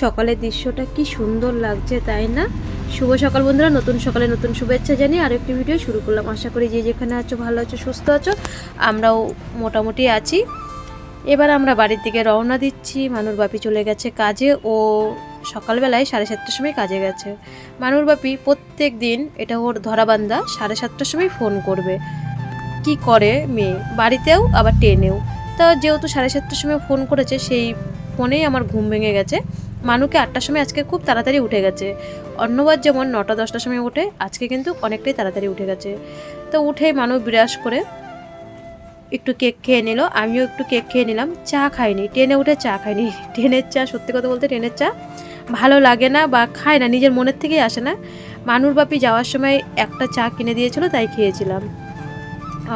সকালের দৃশ্যটা কি সুন্দর লাগছে, তাই না? শুভ সকাল বন্ধুরা, নতুন সকালে নতুন শুভেচ্ছা জানিয়ে আর একটি ভিডিও শুরু করলাম। আশা করি যে যেখানে আছো, ভালো আছো, সুস্থ আছো, আমরাও মোটামুটি আছি। এবার আমরা বাড়ির দিকে রওনা দিচ্ছি। মানুর বাপি চলে গেছে কাজে। ও সকালবেলায় সাড়ে সাতটার সময় কাজে গেছে। মানুর বাপি প্রত্যেক দিন এটা ওর ধরাবান্ধা সাড়ে সাতটার সময় ফোন করবে। কি করে মেয়ে? বাড়িতেও, আবার ট্রেনেও। তা যেহেতু সাড়ে সাতটার সময় ফোন করেছে, সেই ফোনেই আমার ঘুম ভেঙে গেছে। মানুকে আটটার সময় আজকে খুব তাড়াতাড়ি উঠে গেছে। অন্যবার যেমন নটা, দশটার সময় ওঠে, আজকে কিন্তু অনেকটাই তাড়াতাড়ি উঠে গেছে। তো উঠে মানু বিরাস করে একটু কেক খেয়ে নিল, আমিও একটু কেক খেয়ে নিলাম, চা খাইনি, ট্রেনে উঠে চা খাইনি। ট্রেনের চা, সত্যি কথা বলতে ট্রেনের চা ভালো লাগে না বা খায় না, নিজের মনের থেকেই আসে না। মানুর বাপি যাওয়ার সময় একটা চা কিনে দিয়েছিল, তাই খেয়েছিলাম।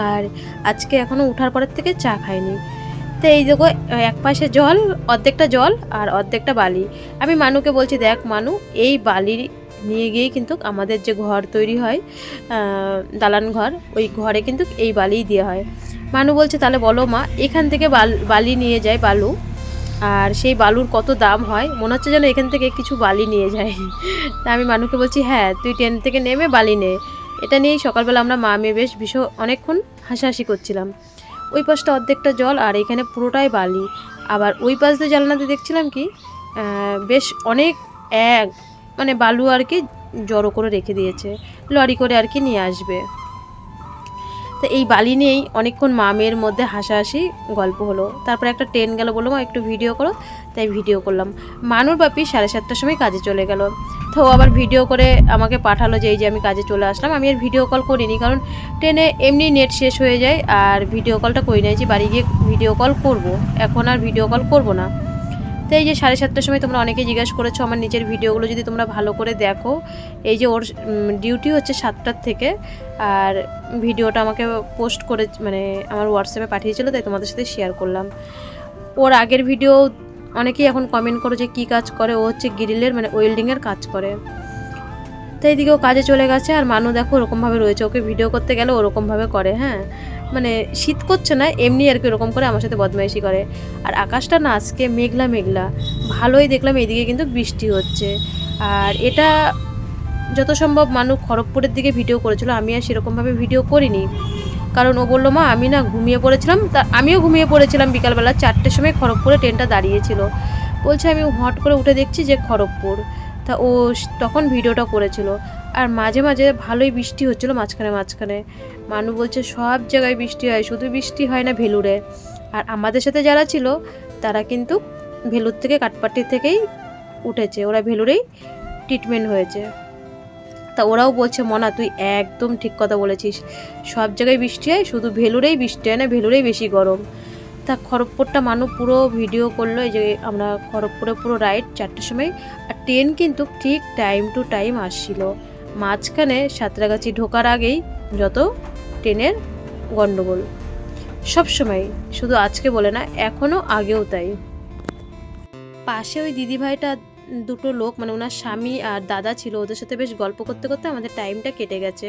আর আজকে এখনও উঠার পরের থেকে চা খাইনি। তো এই দেখো, এক পাশে জল, অর্ধেকটা জল আর অর্ধেকটা বালি। আমি মানুকে বলছি, দেখ মানু, এই বালি নিয়ে গিয়েই কিন্তু আমাদের যে ঘর তৈরি হয় দালান ঘর, ওই ঘরে কিন্তু এই বালিই দেওয়া হয়। মানু বলছে, তাহলে বলো মা, এখান থেকে বালি নিয়ে যায় বালু। আর সেই বালুর কত দাম হয়? মনে হচ্ছে যেন এখান থেকে কিছু বালি নিয়ে যায়। তা আমি মানুকে বলছি হ্যাঁ তুই ট্রেন থেকে নেমে বালি নে। এটা নিয়েই সকালবেলা আমরা মা মেয়ে বেশ ভীষণ অনেকক্ষণ হাসাহাসি করছিলাম। ওই পাশটা অর্ধেকটা জল আর এখানে পুরোটাই বালি। আবার ওই পাশ দিয়ে জানলাতে দেখছিলাম কি বেশ অনেক এক মানে বালু আর কি জড়ো করে রেখে দিয়েছে। লরি করে আর কি নিয়ে আসবে। তো এই বালি নিয়েই অনেকক্ষণ মা মেয়ের মধ্যে হাসাহাসি, গল্প হলো। তারপরে একটা ট্রেন গেল বলল, মা, একটু ভিডিও করো। তাই ভিডিও করলাম। মানুর বাপি সাড়ে সাতটার সময় কাজে চলে গেল। তো আবার ভিডিও করে আমাকে পাঠালো যে, এই যে, আমি কাজে চলে আসলাম। আমি আর ভিডিও কল করিনি, কারণ ট্রেনে এমনি নেট শেষ হয়ে যায়, আর ভিডিও কলটা করি যে বাড়ি গিয়ে ভিডিও কল করব। এখন আর ভিডিও কল করব না। তো এই যে সাড়ে সাতটার সময় তোমরা অনেকে জিজ্ঞাসা করেছ আমার নিজের ভিডিওগুলো যদি তোমরা ভালো করে দেখো। এই যে ওর ডিউটি হচ্ছে সাতটার থেকে। আর ভিডিওটা আমাকে পোস্ট করে মানে আমার হোয়াটসঅ্যাপে পাঠিয়েছিল, তাই তোমাদের সাথে শেয়ার করলাম। ওর আগের ভিডিও অনেকেই এখন কমেন্ট করো যে কী কাজ করে, ও হচ্ছে গ্রিলের মানে ওয়েল্ডিংয়ের কাজ করে। তো এইদিকে ও কাজে চলে গেছে, আর মানু দেখো ওরকমভাবে রয়েছে। ওকে ভিডিও করতে গেলে ওরকমভাবে করে হ্যাঁ। মানে শীত করছে না, এমনি আর কি ওরকম করে আমার সাথে বদমাইশি করে। আর আকাশটা না আজকে মেঘলা মেঘলা, ভালোই দেখলাম এদিকে কিন্তু বৃষ্টি হচ্ছে। আর এটা যত সম্ভব মানুষ খড়গপুরের দিকে ভিডিও করেছিল, আমি আর সেরকমভাবে ভিডিও করিনি। কারণ ও বলল, মা, আমি না ঘুমিয়ে পড়েছিলাম, তা আমিও ঘুমিয়ে পড়েছিলাম বিকালবেলা চারটের সময় খড়গপুরে ট্রেনটা দাঁড়িয়েছিল। বলছে, আমি হট করে উঠে দেখছি যে খড়গপুর। তা ও তখন ভিডিওটা করেছিল। আর মাঝে মাঝে ভালোই বৃষ্টি হচ্ছিল মাঝখানে মাঝখানে। মানু বলছে, সব জায়গায় বৃষ্টি হয়, শুধু বৃষ্টি হয় না ভেলুরে। আর আমাদের সাথে যারা ছিল, তারা কিন্তু ভেলুর থেকে, কাঠপাটি থেকেই উঠেছে। ওরা ভেলুরেই ট্রিটমেন্ট হয়েছে। তা ওরাও বলছে, মনা, তুই একদম ঠিক কথা বলেছিস। সব জায়গায় বৃষ্টি হয়, শুধু ভেলুরেই বৃষ্টি হয় না, ভেলুরেই বেশি গরম। তা খড়গপুরটা মানুষ পুরো ভিডিও করল, এই যে আমরা খড়গপুরে পুরো রাইড চারটের সময়, আর ট্রেন কিন্তু ঠিক টাইম টু টাইম আসছিল। মাঝখানে সাঁতরাগাছি ঢোকার আগেই যত ট্রেনের গণ্ডগোল সব সময়, শুধু আজকে বলে না এখনও আগেও তাই। পাশে ওই দিদিভাইটা দুটো লোক মানে ওনার স্বামী আর দাদা ছিল, ওদের সাথে বেশ গল্প করতে করতে আমাদের টাইমটা কেটে গেছে।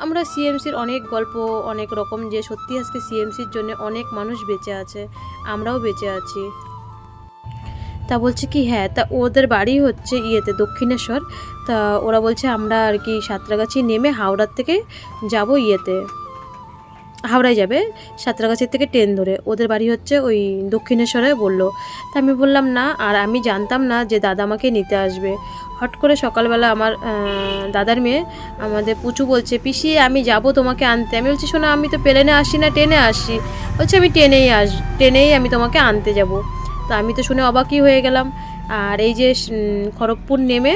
আমরা সিএমসির অনেক গল্প, অনেক রকম যে সত্যি আজকে সিএমসির জন্য অনেক মানুষ বেঁচে আছে, আমরাও বেঁচে আছি। তা বলছে কি হ্যাঁ তা ওদের বাড়ি হচ্ছে ইয়েতে, দক্ষিণেশ্বর। তা ওরা বলছে আমরা আর কি সাঁতরাগাছি নেমে হাওড়ার থেকে যাব ইয়েতে। হাওড়ায় যাবে সাঁতরাগাছির থেকে ট্রেন ধরে। ওদের বাড়ি হচ্ছে ওই দক্ষিণেশ্বরে বলল। তা আমি বললাম, না, আর আমি জানতাম না যে দাদা আমাকে নিতে আসবে। হট করে সকালবেলা আমার দাদার মেয়ে আমাদের পুচু বলছে, পিসি, আমি যাব তোমাকে আনতে। আমি বলছি, শোনো, আমি তো প্লেনে আসি না, ট্রেনে আসি। বলছে, আমি ট্রেনেই আস, ট্রেনেই আমি তোমাকে আনতে যাব। তো আমি তো শুনে অবাকই হয়ে গেলাম। আর এই যে খড়গপুর নেমে,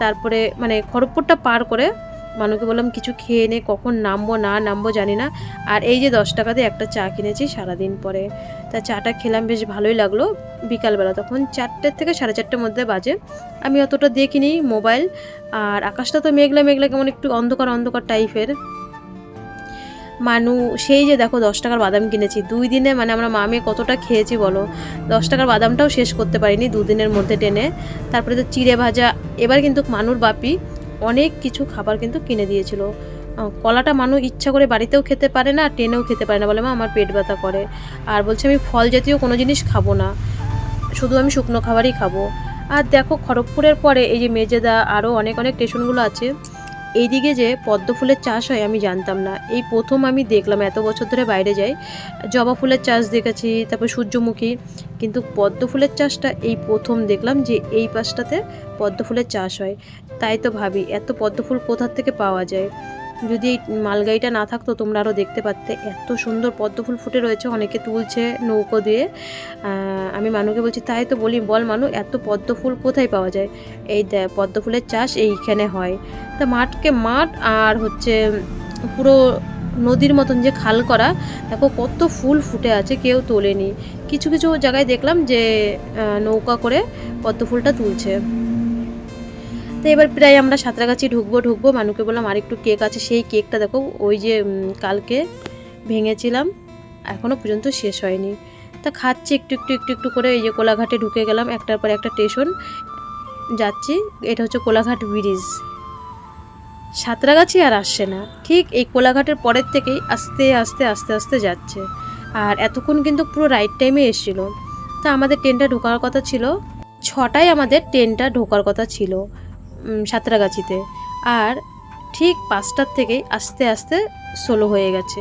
তারপরে মানে খড়গপুরটা পার করে মানুকে বললাম, কিছু খেয়ে নে, কখন নামবো, না নামবো জানি না। আর এই যে দশ টাকাতে একটা চা কিনেছি সারাদিন পরে। তা চাটা খেলাম, বেশ ভালোই লাগল বিকালবেলা। তখন চারটের থেকে সাড়ে চারটের মধ্যে বাজে। আমি অতটা দেখিনি মোবাইল, আর আকাশটা তো মেঘলা মেঘলা, কেমন একটু অন্ধকার অন্ধকার টাইপের। মানু, সেই যে দেখো দশ টাকার বাদাম কিনেছি। দুই দিনে মানে আমরা মামে কতটা খেয়েছি বলো? দশ টাকার বাদামটাও শেষ করতে পারিনি দুদিনের মধ্যে টেনে। তারপরে তো চিড়ে ভাজা, এবার কিন্তু মানুর বাপি। অনেক কিছু খাবার কিন্তু কিনে দিয়েছিল। কলাটা মানুষ ইচ্ছা করে বাড়িতেও খেতে পারে না আর ট্রেনেও খেতে পারে না বলে মা আমার পেট ব্যথা করে। আর বলছে, আমি ফল জাতীয় কোনো জিনিস খাব না। শুধু আমি শুকনো খাবারই খাব। আর দেখো, খড়গপুরের পরে এই যে মেজেদা আরও অনেক অনেক স্টেশনগুলো আছে। এইদিকে যে পদ্ম ফুলের চাষ হয়, আমি জানতাম না। এই প্রথম আমি দেখলাম, এত বছর ধরে বাইরে যাই। জবা ফুলের চাষ দেখেছি, তারপর সূর্যমুখী। কিন্তু পদ্ম ফুলের চাষটা এই প্রথম দেখলাম যে এই পাশটাতে পদ্ম ফুলের চাষ হয়। তাই তো ভাবি, এত পদ্মফুল কোথার থেকে পাওয়া যায়? যদি এই মালগাড়িটা না থাকতো তোমরা আরও দেখতে পারতে। এত সুন্দর পদ্মফুল ফুটে রয়েছে, অনেকে তুলছে নৌকো দিয়ে। আমি মানুকে বলছি, তাই তো বলি, বল মানু, এত পদ্মফুল কোথায় পাওয়া যায়? এই পদ্মফুলের চাষ এইখানে হয়। তা মাঠকে মাঠ আর হচ্ছে পুরো নদীর মতন যে খাল করা, দেখো কত ফুল ফুটে আছে, কেউ তোলেনি। কিছু কিছু জায়গায় দেখলাম যে নৌকা করে পদ্মফুলটা তুলছে। তো এবার প্রায় আমরা সাঁতরাগাছি ঢুকবো ঢুকবো। মানুকে বললাম আর একটু কেক আছে। সেই কেকটা দেখো, ওই যে কালকে ভেঙেছিলাম। এখনও পর্যন্ত শেষ হয়নি। তা খাচ্ছি একটু একটু একটু একটু করে এই যে কোলাঘাটে ঢুকে গেলাম। একটার পর একটা স্টেশন যাচ্ছি। এটা হচ্ছে কোলাঘাট ব্রিজ সাঁতরাগাছি আর আসছে না। ঠিক এই কোলাঘাটের পরের থেকেই আস্তে আস্তে আস্তে আস্তে যাচ্ছে। আর এতক্ষণ কিন্তু পুরো রাইট টাইমে এসেছিল। তা আমাদের ট্রেনটা ঢোকার কথা ছিল। ছটায় আমাদের ট্রেনটা ঢোকার কথা ছিল। সাঁতরাগাছিতে। আর ঠিক পাঁচটার থেকেই আস্তে আস্তে সোলো হয়ে গেছে।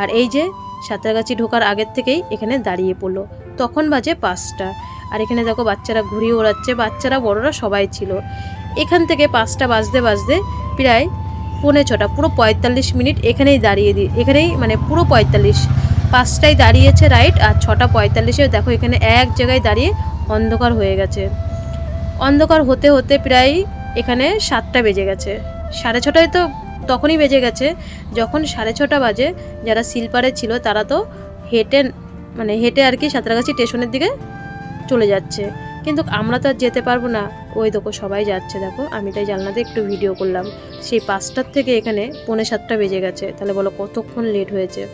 আর এই যে সাঁতরাগাছি ঢোকার আগের থেকেই এখানে দাঁড়িয়ে পড়ল। তখন বাজে পাঁচটা। আর এখানে দেখো বাচ্চারা ঘুরিয়ে ওড়াচ্ছে, বাচ্চারা, বড়রা সবাই ছিল। এখান থেকে পাঁচটা বাজতে বাজতে প্রায় পৌনে ছটা, পুরো পঁয়তাল্লিশ মিনিট এখানেই দাঁড়িয়ে দিই এখানেই মানে পুরো পঁয়তাল্লিশ। পাঁচটায় দাঁড়িয়েছে রাইট আর ছটা পঁয়তাল্লিশে দেখো এখানে এক জায়গায় দাঁড়িয়ে অন্ধকার হয়ে গেছে। অন্ধকার হতে হতে প্রায় এখানে সাতটা বেজে গেছে। সাড়ে ছটায় তো তখনই বেজে গেছে, যখন সাড়ে ছটা বাজে, যারা শিলপারে ছিল তারা তো হেঁটে মানে হেঁটে আর কি সাঁতরাগাছি স্টেশনের দিকে চলে যাচ্ছে। কিন্তু আমরা তো আর যেতে পারব না। ওই দেখো, সবাই যাচ্ছে, দেখো। আমি তাই জানলাতে একটু ভিডিও করলাম। সেই পাঁচটার থেকে এখানে পৌনে সাতটা বেজে গেছে। তাহলে বলো কতক্ষণ লেট হয়েছে?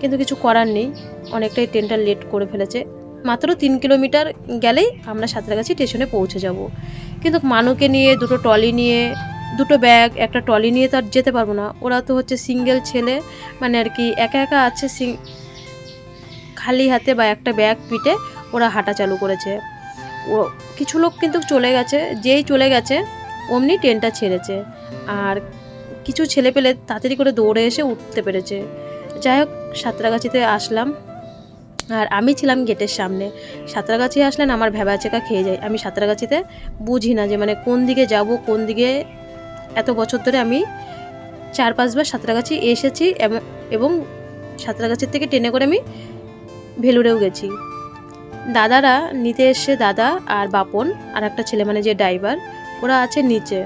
কিন্তু কিছু করার নেই। অনেকটাই ট্রেনটা লেট করে ফেলেছে। মাত্র তিন কিলোমিটার গেলেই আমরা সাঁতরাগাছি স্টেশনে পৌঁছে যাব। কিন্তু মানুকে নিয়ে, দুটো ট্রলি নিয়ে, দুটো ব্যাগ, একটা ট্রলি নিয়ে তো আর যেতে পারব না। ওরা তো হচ্ছে সিঙ্গেল ছেলে মানে আর কি একা একা আছে খালি হাতে বা একটা ব্যাগ পিঠে ওরা হাঁটা চালু করেছে। ও, কিছু লোক কিন্তু চলে গেছে, যেই চলে গেছে অমনি ট্রেনটা ছেড়েছে। আর কিছু ছেলে পেলে তাড়াতাড়ি করে দৌড়ে এসে উঠতে পেরেছে। যাই হোক, সাঁতরাগাছিতে আসলাম। আর আমি ছিলাম গেটের সামনে। সাঁতরাগাছি আসলেন আমার ভেবা চেকা খেয়ে যায়। আমি সাঁতরাগাছিতে বুঝি না যে মানে কোন দিকে যাব, কোন দিকে এত বছর ধরে আমি চার পাঁচবার সাঁতরাগাছি এসেছি এবং- এবং সাঁতরাগাছির থেকে ট্রেনে করে আমি ভেলুরেও গেছি। দাদারা, নিতে এসে দাদা আর বাপন আর একটা ছেলে মানে যে ড্রাইভার, ওরা আছে নিচে।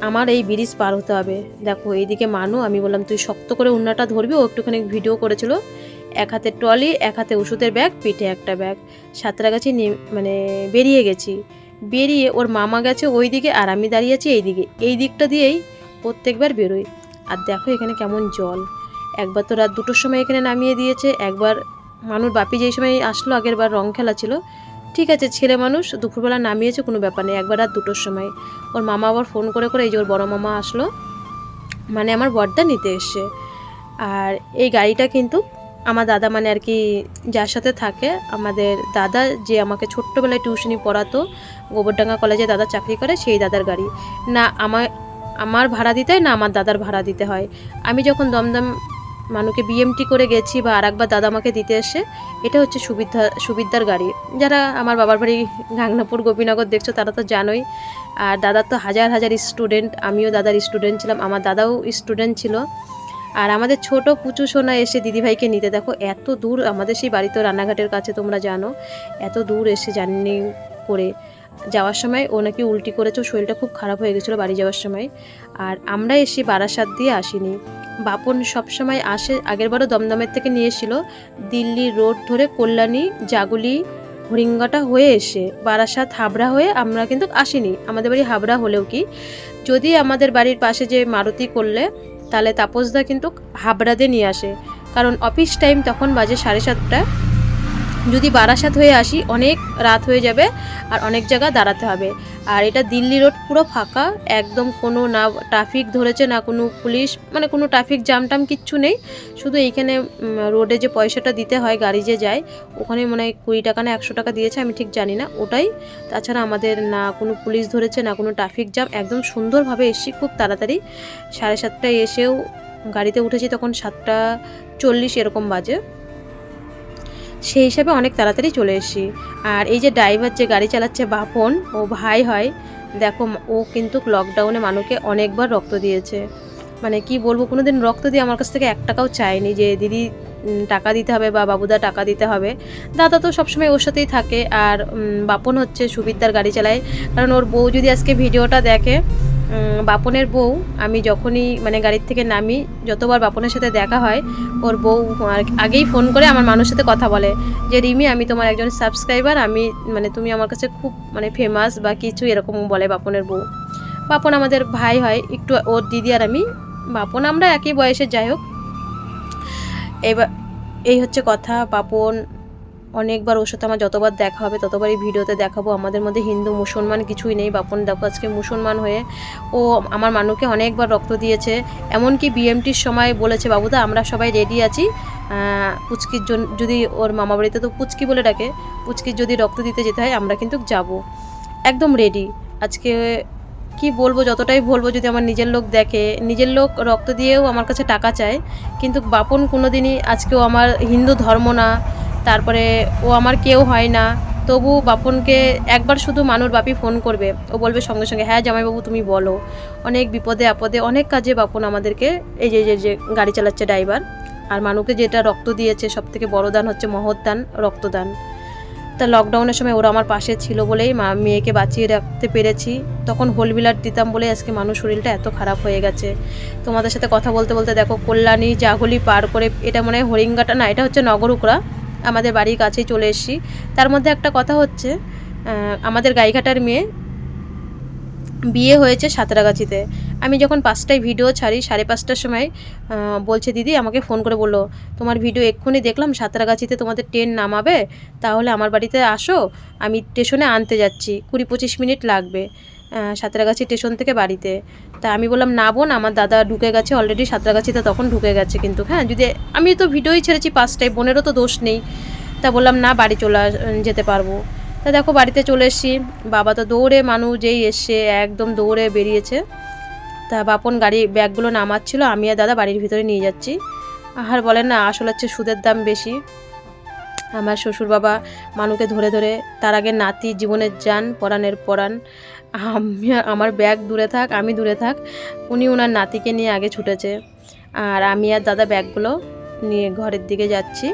আমার এই ব্রিজ পার হতে হবে। দেখো, এইদিকে মানু, আমি বললাম, তুই শক্ত করে উন্নাটা ধরবি। ও একটুখানি ভিডিও করেছিল। এক হাতে ট্রলি, এক হাতে ওষুধের ব্যাগ, পিঠে একটা ব্যাগ। সাঁতরাগাছি মানে বেরিয়ে গেছি। বেরিয়ে ওর মামা গেছে ওই দিকে আর আমি দাঁড়িয়ে আছি এই দিকে এই দিকটা দিয়েই প্রত্যেকবার বেরোই। আর দেখো এখানে কেমন জল। একবার তো রাত দুটোর সময় এখানে নামিয়ে দিয়েছে, একবার মানুষ বাপি যেই সময় আসলো, আগের বার রং খেলা ছিল। ঠিক আছে, ছেলে মানুষ, দুপুরবেলা নামিয়েছে, কোনো ব্যাপার নেই, একবার রাত দুটোর সময়। ওর মামা আবার ফোন করে করে এই যে ওর বড় মামা আসলো মানে আমার বর্দা নিতে এসছে। আর এই গাড়িটা কিন্তু আমার দাদা মানে আর কি যার সাথে থাকে, আমাদের দাদা যে আমাকে ছোট্টবেলায় টিউশনি পড়াতো, গোবরডাঙ্গা কলেজে দাদা চাকরি করে, সেই দাদার গাড়ি। না, আমার আমার ভাড়া দিতে হয়, না আমার দাদার ভাড়া দিতে হয়। আমি যখন দমদম মানুকে বিএমটি করে গেছি বা আর একবার দাদা আমাকে দিতে এসে, এটা হচ্ছে সুবিধা সুবিধার গাড়ি। যারা আমার বাবার বাড়ি গাংনাপুর, গোপীনগর দেখছ, তারা তো জানোই। আর দাদার তো হাজার হাজার স্টুডেন্ট আমিও দাদার স্টুডেন্ট ছিলাম। আমার দাদাও স্টুডেন্ট ছিল। আর আমাদের ছোট পুচু সোনা এসে দিদিভাইকে নিতে দেখো, এত দূর আমাদের সেই বাড়ি তো রান্নাঘাটের কাছে তোমরা জানো, এত দূর এসে জার্নি করে যাওয়ার সময় ও নাকি উল্টি করেছে শরীরটা খুব খারাপ হয়ে গেছিল বাড়ি যাওয়ার সময়। আর আমরা এসে বারাসাত দিয়ে আসিনি। বাপন সবসময় আসে আগেরবারও দমদমের থেকে নিয়ে এসেছিল, দিল্লি রোড ধরে কল্যাণী, জাগুলি, হরিঙ্গাটা হয়ে এসে বারাসাত, হাবড়া হয়ে আমরা কিন্তু আসিনি। আমাদের বাড়ি হাবড়া হলেও কি, যদি আমাদের বাড়ির পাশে যে মারুতি করলে তাহলে তাপসদা কিন্তু হাবড়াতে নিয়ে আসে। কারণ অফিস টাইম তখন বাজে সাড়ে সাতটা যদি বারাসাত হয়ে আসি, অনেক রাত হয়ে যাবে আর অনেক জায়গা দাঁড়াতে হবে। আর এটা দিল্লি রোড পুরো ফাঁকা, একদম কোনো না ট্রাফিক ধরেছে, না কোনো পুলিশ মানে কোনো ট্রাফিক জাম টাম কিচ্ছু নেই। শুধু এইখানে রোডে যে পয়সাটা দিতে হয়, গাড়ি যে যায়, ওখানে মনে কুড়ি টাকা না একশো টাকা দিয়েছে, আমি ঠিক জানি না, ওটাই। তাছাড়া আমাদের না কোনো পুলিশ ধরেছে, না কোনো ট্রাফিক জ্যাম একদম সুন্দরভাবে এসেছি খুব তাড়াতাড়ি। সাড়ে সাতটায় এসেও গাড়িতে উঠেছি তখন সাতটা চল্লিশ এরকম বাজে। সেই হিসাবে অনেক তাড়াতাড়ি চলে এসেছি। আর এই যে ড্রাইভার যে গাড়ি চালাচ্ছে বাপন, ও ভাই হয়, দেখো ও কিন্তু লকডাউনে মানুষকে অনেকবার রক্ত দিয়েছে। মানে কি বলব কোনো দিন রক্ত দিয়ে আমার কাছ থেকে এক টাকাও চায়নি যে, দিদি টাকা দিতে হবে বা বাবুদা, টাকা দিতে হবে। দাদা তো সবসময় ওর সাথেই থাকে আর বাপন হচ্ছে সুবিদ্যার গাড়ি চালায়। কারণ ওর বউ যদি আজকে ভিডিওটা দেখে বাপনের বউ, আমি যখনই মানে গাড়ির থেকে নামি, যতবার বাপনের সাথে দেখা হয়, ওর বউ আর- আগেই ফোন করে আমার মানুষের সাথে কথা বলে যে, রিমি, আমি তোমার একজন সাবস্ক্রাইবার, আমি মানে তুমি আমার কাছে খুব মানে ফেমাস বা কিছু এরকম বলে বাপনের বউ। বাপন আমাদের ভাই হয়, একটু ওর দিদি আর আমি বাপন আমরা একই বয়সে যাই হোক। এবার, এই হচ্ছে কথা, বাপন অনেকবার ওর সাথে আমার যতবার দেখা হবে, ততবারই ভিডিওতে দেখাবো। আমাদের মধ্যে হিন্দু, মুসলমান কিছুই নেই। বাপন দেখো, আজকে মুসলমান হয়ে ও আমার মানুকে অনেকবার রক্ত দিয়েছে। এমনকি বিএমটির সময় বলেছে, বাবুদা, আমরা সবাই রেডি আছি। পুচকির জন্য যদি ওর মামা বাড়িতে তো পুচকি বলে ডাকে, পুচকির যদি রক্ত দিতে যেতে হয়, আমরা কিন্তু যাব। একদম রেডি আজকে কি বলব, যতটাই বলব যদি আমার নিজের লোক দেখে, নিজের লোক রক্ত দিয়েও আমার কাছে টাকা চায়, কিন্তু বাপন কোনো দিনই আজকেও আমার হিন্দু ধর্ম না, তারপরে ও আমার কেউ হয় না, তবু বাপনকে একবার শুধু মানুর বাপি ফোন করবে, ও বলবে সঙ্গে সঙ্গে হ্যাঁ জামাইবাবু, তুমি বলো। অনেক বিপদে আপদে অনেক কাজে বাপন আমাদেরকে এই যে যে গাড়ি চালাচ্ছে ড্রাইভার, আর মানুকে যেটা রক্ত দিয়েছে সব থেকে বড় দান হচ্ছে মহৎ দান, রক্তদান। তা লকডাউনের সময় ওরা আমার পাশে ছিল বলেই মা মেয়েকে বাঁচিয়ে রাখতে পেরেছি। তখন হোলবিলার দিতাম বলে আজকে মানুষ শরীরটা এত খারাপ হয়ে গেছে। তোমাদের সাথে কথা বলতে বলতে দেখো, কল্যাণী, জাগুলি পার করে এটা মনে হয় হরিঙ্গাটা না, এটা হচ্ছে নগরুকরা আমাদের বাড়ির কাছেই চলে এসেছি। তার মধ্যে একটা কথা হচ্ছে আমাদের গাইঘাটার মেয়ে বিয়ে হয়েছে সাঁতরাগাছিতে। আমি যখন পাঁচটায় ভিডিও ছাড়ি, সাড়ে পাঁচটার সময় বলছে, দিদি, আমাকে ফোন করে বলল, তোমার ভিডিও এক্ষুনি দেখলাম, সাঁতরাগাছিতে তোমাদের ট্রেন নামাবে, তাহলে আমার বাড়িতে আসো, আমি স্টেশনে আনতে যাচ্ছি, কুড়ি পঁচিশ মিনিট লাগবে সাঁতরাগাছি স্টেশন থেকে বাড়িতে। তা আমি বললাম, না বোন, আমার দাদা ঢুকে গেছে অলরেডি সাঁতরাগাছিতে তখন ঢুকে গেছে কিন্তু হ্যাঁ যদি আমি তো ভিডিওই ছেড়েছি পাঁচটায়, বোনেরও তো দোষ নেই। তা বললাম, না, বাড়ি চলে যেতে পারব। তা দেখো, বাড়িতে চলে এসেছি। বাবা তো দৌড়ে মানুষ যেই এসছে একদম দৌড়ে বেরিয়েছে। তা বাপন গাড়ি, ব্যাগগুলো নামাচ্ছিল, আমি আর দাদা বাড়ির ভিতরে নিয়ে যাচ্ছি। আর বলেন না, আসল হচ্ছে সুদের দাম বেশি। আমার শ্বশুর বাবা মানুকে ধরে ধরে, তার আগে নাতি জীবনের যান পরাণের পরাণ। আমি আমার ব্যাগ দূরে থাক, আমি দূরে থাক, উনি ওনার নাতিকে নিয়ে আগে ছুটেছে। আর আমি আর দাদা ব্যাগগুলো নিয়ে ঘরের দিকে যাচ্ছি।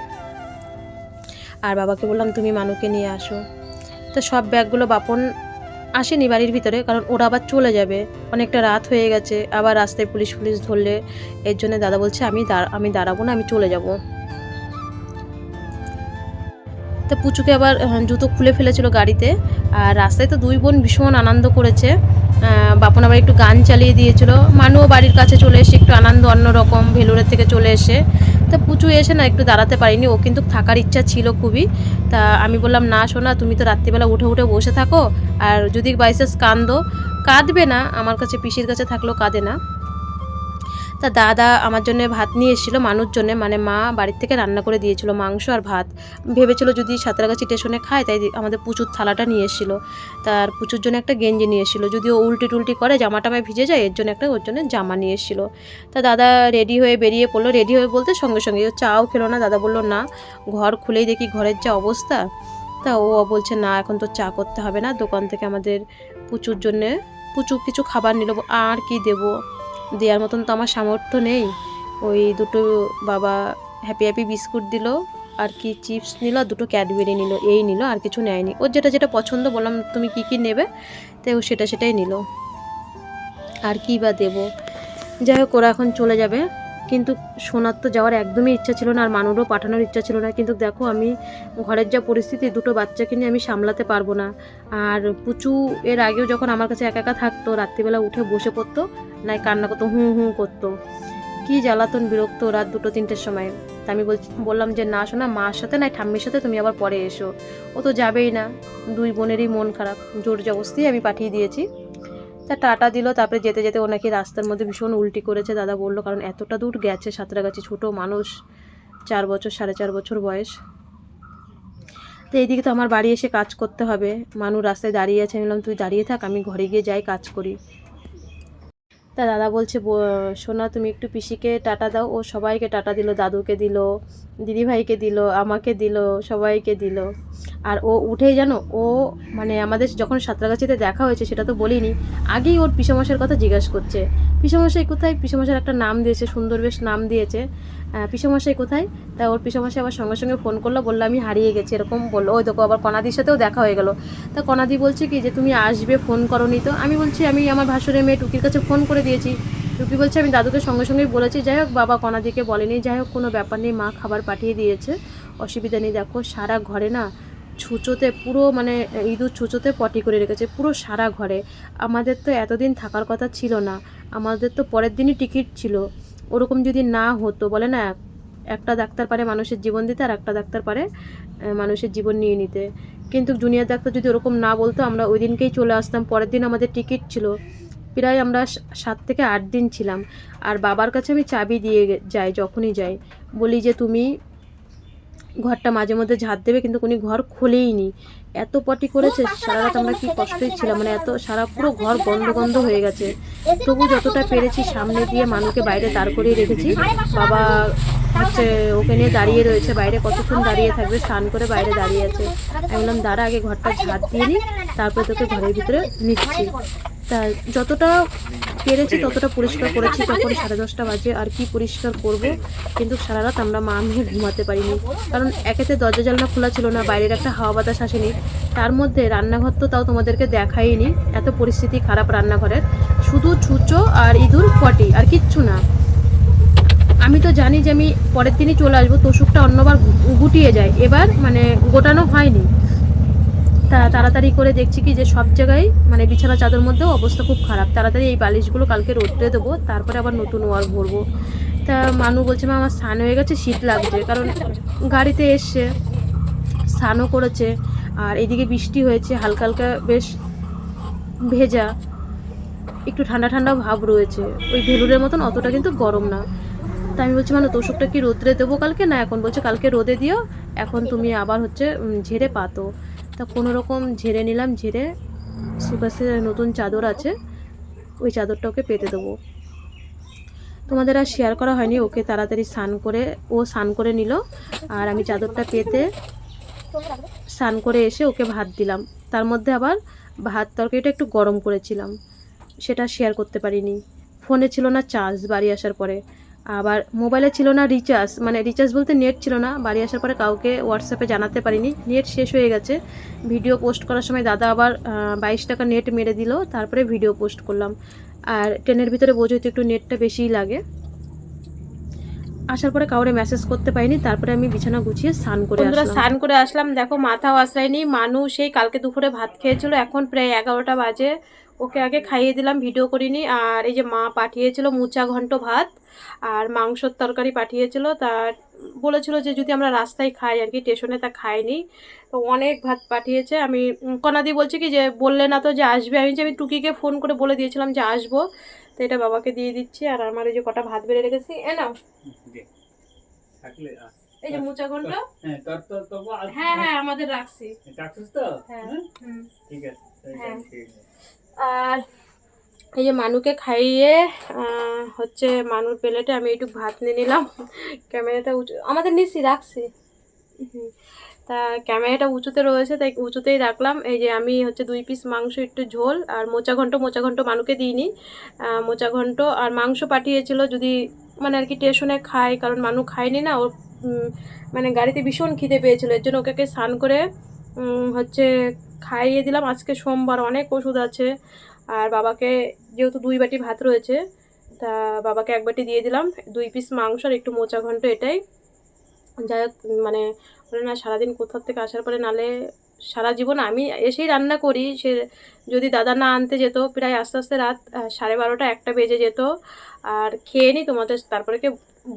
আর বাবাকে বললাম, তুমি মানুকে নিয়ে আসো। তো সব ব্যাগগুলো বাপন আসেনি বাড়ির ভিতরে, কারণ ওরা আবার চলে যাবে। অনেকটা রাত হয়ে গেছে, আবার রাস্তায় পুলিশ পুলিশ ধরলে এর জন্য দাদা বলছে, আমি আমি দাঁড়াবো না, আমি চলে যাব। তো পুচুকে আবার জুতো খুলে ফেলেছিল গাড়িতে, আর রাস্তায় তো দুই বোন ভীষণ আনন্দ করেছে। বাপন আবার একটু গান চালিয়ে দিয়েছিল। মানুও বাড়ির কাছে চলে এসে একটু আনন্দ অন্যরকম ভেলুরের থেকে চলে এসে। তা পুচু এসে না একটু দাঁড়াতে পারিনি, ও কিন্তু থাকার ইচ্ছা ছিল খুবই। তা আমি বললাম, না শোনা তুমি তো রাত্রিবেলা উঠে উঠে বসে থাকো, আর যদি বাইচান্স কান্দো কাঁদবে না, আমার কাছে পিসির কাছে থাকলেও কাঁদে না। তা দাদা আমার জন্য ভাত নিয়ে এসেছিল মানুষ জন্য। মানে মা বাড়ির থেকে রান্না করে দিয়েছিল মাংস আর ভাত। ভেবেছিল যদি সাঁতরাগাছি স্টেশনে খায়, তাই আমাদের পুচুর থালাটা নিয়ে এসেছিল। তার পুচুর জন্য একটা গেঞ্জি নিয়ে এসেছিল। যদি ও উল্টি টুলটি করে জামা টামায় ভিজে যায়, এর জন্য একটা ওর জন্য জামা নিয়ে এসেছিল। তা দাদা রেডি হয়ে বেরিয়ে পড়ল। রেডি হয়ে বলতে সঙ্গে সঙ্গে ও চাও খেলো না। দাদা বলল, না, ঘর খুলেই দেখি ঘরের যা অবস্থা। তা ও বলছে, না, এখন তো চা করতে হবে না। দোকান থেকে আমাদের পুচুর জন্যে পুচু কিছু খাবার নিল। আর কি দেবো? দেওয়ার মতন তো আমার সামর্থ্য নেই। ওই দুটো বাবা হ্যাপি হ্যাপি বিস্কুট দিল, আর কি চিপস নিল, আর দুটো ক্যাডবেরি নিল, এই নিল, আর কিছু নেয়নি। ওর যেটা যেটা পছন্দ, বললাম, তুমি কি কি নেবে? তো সেটা সেটাই নিল। আর কি বা দেবো? যাই হোক, ওরা এখন চলে যাবে। কিন্তু সোনার তো যাওয়ার একদমই ইচ্ছা ছিল না, আর মানুষও পাঠানোর ইচ্ছা ছিল না। কিন্তু দেখো, আমি ঘরের যা পরিস্থিতি, দুটো বাচ্চাকে নিয়ে আমি সামলাতে পারব না। আর পুচু এর আগেও যখন আমার কাছে একা একা থাকতো, রাত্রিবেলা উঠে বসে পড়তো, নাই কান্না করতো, হুঁ হুঁ করতো। কি জ্বালাতন বিরক্ত রাত দুটো, তিনটের সময়। তা আমি বলছি, বললাম যে, না শোনা মার সাথে না ঠাম্মির সাথে তুমি আবার পরে এসো। ও তো যাবেই না। দুই বোনেরই মন খারাপ। জোর জবস্তি আমি পাঠিয়ে দিয়েছি। তা টাটা দিল, তারপরে যেতে যেতে ওনাকে রাস্তার মধ্যে ভীষণ উল্টি করেছে। দাদা বলল, কারণ এতটা দূর গেছে সাঁতরাগাছি, ছোটো মানুষ, চার বছর, সাড়ে চার বছর বয়স। তো এইদিকে তো আমার বাড়ি এসে কাজ করতে হবে। মানুষ রাস্তায় দাঁড়িয়ে আছে। আমি বললাম, তুই দাঁড়িয়ে থাক, আমি ঘরে গিয়ে যাই, কাজ করি। তা দাদা বলছে, "ব- সোনা তুমি একটু পিসিকে টাটা দাও। ও সবাইকে টাটা দিল, দাদুকে দিল, দিদিভাইকে দিল, আমাকে দিল, সবাইকে দিল। আর ও উঠেই জানো ও মানে আমাদের যখন সাঁতরাগাছিতে দেখা হয়েছে, সেটা তো বলিনি, আগেই ওর পিসামশের কথা জিজ্ঞাসা করছে। পিসামশাই কোথায়? পিসামশার একটা নাম দিয়েছে, সুন্দর বেশ নাম দিয়েছে। পিসামশাই কোথায়? তা ওর পিসামশাই আবার সঙ্গে সঙ্গে ফোন করল, বলল, আমি হারিয়ে গেছি, এরকম বলল। ওই দেখো, আবার কণাদির সাথেও দেখা হয়ে গেল। তা কণাদি বলছে কি যে, তুমি আসবে ফোন করনি তো? আমি বলছি, আমি আমার ভাসুরের মেয়ে টুকির কাছে ফোন করে দিয়েছি। টুকি বলছে, আমি দাদুকে সঙ্গে সঙ্গেই বলেছি। যাই হোক, বাবা কণাদিকে বলেনি। যাই হোক, কোনো ব্যাপার নেই, মা খাবার পাঠিয়ে দিয়েছে। অসুবিধা নেই, দেখো, সারা ঘরে না ছুঁচোতে পুরো মানে ইঁদুর ছুঁচোতে পটি করে রেখেছে, পুরো সারা ঘরে। আমাদের তো এতদিন থাকার কথা ছিল না। আমাদের তো পরের দিনই টিকিট ছিল। ওরকম যদি না হতো, বলে না, একটা ডাক্তার পারে মানুষের জীবন দিতে আর একটা ডাক্তার পারে মানুষের জীবন নিয়ে নিতে। কিন্তু জুনিয়র ডাক্তার যদি ওরকম না বলতো, আমরা ওই দিনকেই চলে আসতাম। পরের দিন আমাদের টিকিট ছিল। প্রায় আমরা সাত থেকে আট দিন ছিলাম। আর বাবার কাছে আমি চাবি দিয়ে যাই, যখনই যাই। বলি যে, তুমি ঘরটা মাঝে মধ্যে ঝাড় দেবে, কিন্তু উনি ঘর খোলেই নি। এত পটি করেছে সারা রাত আমরা কি কষ্টই ছিলাম মানে এত সারা পুরো ঘর গন্ধ গন্ধ হয়ে গেছে। তবু যতটা পেরেছি সামনে দিয়ে মানুষকে বাইরে দাঁড় করিয়ে রেখেছি। বাবা হচ্ছে। ওকে নিয়ে দাঁড়িয়ে রয়েছে বাইরে কতক্ষণ দাঁড়িয়ে থাকবে স্নান করে বাইরে দাঁড়িয়ে আছে। আমি বললাম দাঁড়া আগে ঘরটা ঝাড় দিয়ে নিই তারপরে তোকে ঘরের ভিতরে নিচ্ছি। তা যতটা পেরেছি ততটা পরিষ্কার করেছি। তখন সাড়ে দশটা বাজে আর কি পরিষ্কার করব কিন্তু সারা রাত আমরা মা মেয়ে ঘুমাতে পারিনি। কারণ একেতে দরজা জানলা খোলা ছিল না বাইরের একটা হাওয়া বাতাস আসেনি। তার মধ্যে রান্নাঘর তো তাও তোমাদেরকে দেখাইনি। এত পরিস্থিতি খারাপ রান্নাঘরের। শুধু ছুঁচো আর ইঁদুর পটি আর কিচ্ছু না। আমি তো জানি যে আমি পরের দিনই চলে আসব তোষকটা অন্যবার গুটিয়ে যায়। এবার মানে গোটানো হয়নি। তা তাড়াতাড়ি করে দেখছি কি যে সব জায়গায় মানে বিছানা চাদর মধ্যেও অবস্থা খুব খারাপ। তাড়াতাড়ি এই বালিশগুলো কালকে রোদ্রে দেবো, তারপরে আবার নতুন ওয়ার ভরবো। তা মানু বলছে, মা, আমার স্নান হয়ে গেছে, শীত লাগছে। কারণ গাড়িতে এসছে, স্নানও করেছে। আর এদিকে বৃষ্টি হয়েছে, হালকা হালকা বেশ ভেজা। একটু ঠান্ডা ঠান্ডা ভাব রয়েছে। ওই ভেলুরের মতন অতটা কিন্তু গরম না। তা আমি বলছি মানে তোষকটা কি রোদ্রে দেবো কালকে? না, এখন বলছে কালকে রোদে দিও, এখন তুমি আবার হচ্ছে ঝেড়ে পাতো। তা কোনো রকম ঝেড়ে নিলাম, ঝেড়ে সুকাসের নতুন চাদর আছে, ওই চাদরটা ওকে পেতে দেবো। তোমাদের আর শেয়ার করা হয়নি, ওকে তাড়াতাড়ি স্নান করে, ও স্নান করে নিল। আর আমি চাদরটা পেতে স্নান করে এসে ওকে ভাত দিলাম। তার মধ্যে আবার ভাত তরকারিটা একটু গরম করেছিলাম। সেটা শেয়ার করতে পারিনি। ফোনে ছিল না চার্জ বাড়ি আসার পরে। আবার মোবাইলে ছিল না রিচার্জ মানে রিচার্জ বলতে নেট ছিল না। বাড়ি আসার পরে কাউকে হোয়াটসঅ্যাপে জানাতে পারিনি। নেট শেষ হয়ে গেছে। ভিডিও পোস্ট করার সময় দাদা আবার বাইশ টাকা নেট মেরে দিল। তারপরে ভিডিও পোস্ট করলাম। আর ট্রেনের ভিতরে বোঝোই তো একটু নেটটা বেশিই লাগে। আসার পরে কাউরে মেসেজ করতে পারিনি তারপরে আমি বিছানা গুছিয়ে স্নান করে আসলাম। স্নান করে আসলাম। দেখো মাথাও আশ্রায়নি। মানুষ সেই কালকে দুপুরে ভাত খেয়েছিল। এখন প্রায় এগারোটা বাজে। ওকে আগে খাইয়ে দিলাম ভিডিও করিনি। আর এই যে মা পাঠিয়েছিল মুচা ঘন্ট ভাত আর মাংসর তরকারি পাঠিয়েছিল। তার বলেছিল যে যদি আমরা রাস্তায় খাই আর কি স্টেশনে তা খাইনি। তো অনেক ভাত পাঠিয়েছে। আমি কনাদি বলছে কি যে বললে না তো যে আসবে। আমি যে আমি টুকিকে ফোন করে বলে দিয়েছিলাম যে আসব। তো এটা বাবাকে দিয়ে দিচ্ছি আর আমার এই যে কটা ভাত বেড়ে রেখেছি এ নাও। এই যে মুচা ঘন্ট হ্যাঁ তোর তো তবু হ্যাঁ হ্যাঁ আমাদের রাখছি। হ্যাঁ হ্যাঁ? ঠিক আছে। আর এই যে মানুকে খাইয়ে হচ্ছে মানুর প্লেটে আমি একটু ভাত নিয়ে নিলাম। ক্যামেরাটা আমাদের নিচ্ছি রাখছি। তা ক্যামেরাটা উঁচুতে রয়েছে, তাই উঁচুতেই রাখলাম। এই যে আমি হচ্ছে দুই পিস মাংস, একটু ঝোল আর মোচা ঘন্ট মোচা ঘন্ট মানুকে দিইনি। মোচা ঘন্ট আর মাংস পাঠিয়েছিল যদি মানে আর কি টেশনে খায়, কারণ মানু খায়নি না ওর মানে গাড়িতে ভীষণ খিদে পেয়েছিল। এর জন্য ওকে স্নান করে হচ্ছে খাইয়ে দিলাম। আজকে সোমবার অনেক ওষুধ আছে আর বাবাকে যেহেতু দুই বাটি ভাত রয়েছে, তা বাবাকে এক বাটি দিয়ে দিলাম। দুই পিস মাংস আর একটু মোচা ঘন্ট এটাই। যাই হোক মানে বলে না, সারাদিন কোথার থেকে আসার পরে নালে সারা জীবন আমি এসেই রান্না করি। সে যদি দাদা না আনতে যেত, প্রায় আস্তে আস্তে রাত সাড়ে বারোটা, একটা বেজে যেত। আর খেয়ে নিই তোমাদের, তারপরে কে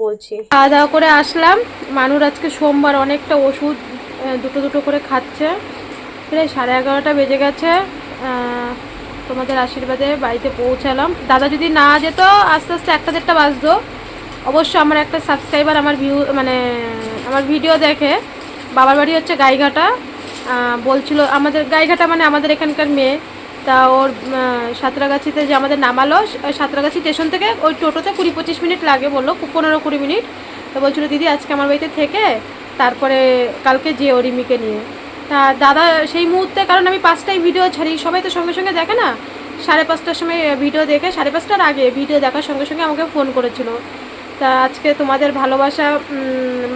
বলছি। খাওয়া দাওয়া করে আসলাম। মানুষ আজকে সোমবার অনেকটা ওষুধ দুটো দুটো করে খাচ্ছে। প্রায় সাড়ে এগারোটা বেজে গেছে। তোমাদের আশীর্বাদে বাড়িতে পৌঁছালাম। দাদা যদি না যেত, আস্তে আস্তে একটা দেড়টা বাজতো। অবশ্য আমার একটা সাবস্ক্রাইবার আমার ভিউ মানে আমার ভিডিও দেখে। বাবার বাড়ি হচ্ছে গাইঘাটা। বলছিল আমাদের, গাইঘাটা মানে আমাদের এখানকার মেয়ে। তা ওর সাঁতরাগাছিতে যে আমাদের নামালো সাঁতরাগাছি স্টেশন থেকে ওই টোটোতে কুড়ি পঁচিশ মিনিট লাগে বলল পনেরো কুড়ি মিনিট। তো বলছিল, দিদি, আজকে আমার বাড়িতে থেকে, তারপরে কালকে যে রিমিকে নিয়ে। তা দাদা সেই মুহূর্তে, কারণ আমি পাঁচটায় ভিডিও ছাড়ি, সবাই তো সঙ্গে সঙ্গে দেখে না। সাড়ে পাঁচটার সময় ভিডিও দেখে, সাড়ে পাঁচটার আগে ভিডিও দেখার সঙ্গে সঙ্গে আমাকে ফোন করেছিল। তা আজকে তোমাদের ভালোবাসা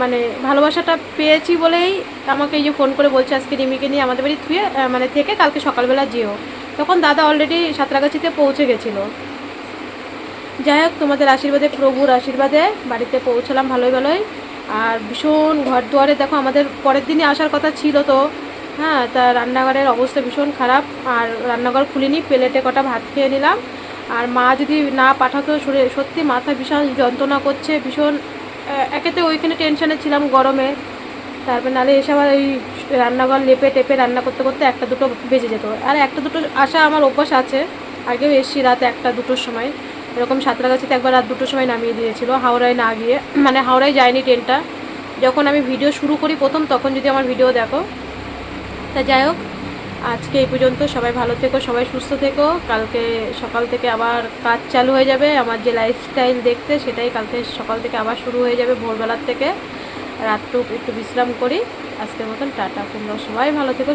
মানে ভালোবাসাটা পেয়েছি বলেই আমাকে এই যে ফোন করে বলছে আজকে রিমিকে নিয়ে আমাদের বাড়ি থুয়ে মানে থেকে কালকে সকালবেলা যেও। তখন দাদা অলরেডি সাঁতরাগাছিতে পৌঁছে গেছিল। যাই হোক, তোমাদের আশীর্বাদে, প্রভুর আশীর্বাদে বাড়িতে পৌঁছলাম ভালোই ভালোই। আর ভীষণ ঘর দুয়ারে দেখো, আমাদের পরের দিনই আসার কথা ছিল তো। হ্যাঁ তা রান্নাঘরের অবস্থা ভীষণ খারাপ। আর রান্নাঘর খুলিনি, প্লেটে কটা ভাত খেয়ে নিলাম। আর মা যদি না পাঠাতো, শরীরে, সত্যি মাথা ভীষণ যন্ত্রণা করছে, ভীষণ একেতে ওইখানে টেনশনে ছিলাম গরমে। তারপর নালে এসে আবার ওই রান্নাঘর লেপে টেপে রান্না করতে করতে একটা দুটো বেজে যেত। আর একটা দুটো আসা আমার অভ্যাস আছে। আগেও এসছি রাত একটা দুটোর সময়। এরকম সাঁতরাগাছিতে একবার রাত দুটোর সময় নামিয়ে দিয়েছিল, হাওড়ায় না গিয়ে। মানে হাওড়ায় যায়নি ট্রেনটা যখন আমি ভিডিও শুরু করি প্রথম, তখন যদি আমার ভিডিও দেখো। তা যাই হোক আজকে এই পর্যন্ত সবাই ভালো থেকো, সবাই সুস্থ থেকো। কালকে সকাল থেকে আবার কাজ চালু হয়ে যাবে। আমার যে লাইফস্টাইল দেখতে, সেটাই কালকে সকাল থেকে আবার শুরু হয়ে যাবে ভোরবেলার থেকে। রাতটুক একটু বিশ্রাম করি। আজকের মতন টাটা। তোমরা সবাই ভালো থেকো